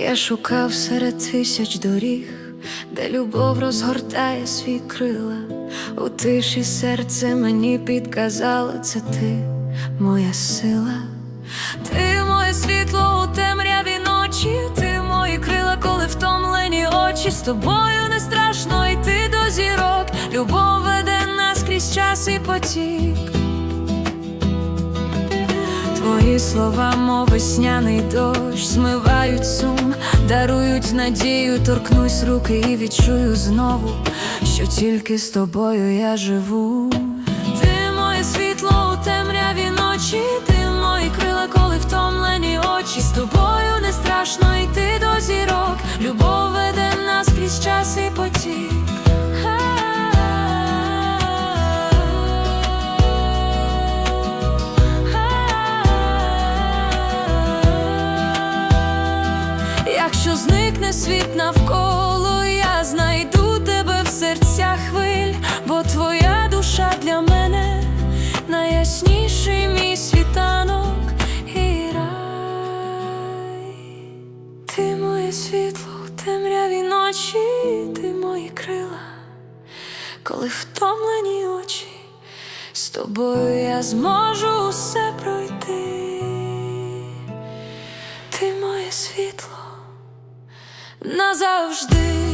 Я шукав серед тисяч доріг, де любов розгортає свій крила. У тиші серце мені підказало, це ти, моя сила. Ти моє світло у темряві ночі, ти мої крила, коли втомлені очі. З тобою не страшно йти до зірок. Любов веде нас крізь час і потік. Твої слова, мов весняний дощ, дарують надію, торкнусь руки і відчую знову, що тільки з тобою я живу. Ти моє світло у темряві ночі, ти мої крила, коли втомлені очі. З тобою не страшно йти до зірок. Любов веде нас крізь час і потік. Зникне світ навколо, я знайду тебе в серцях хвиль, бо твоя душа для мене найясніший мій світанок і рай. Ти моє світло у темряві ночі, ти мої крила, коли втомлені очі, з тобою я зможу усе пройти. Ти моє світло назавжди.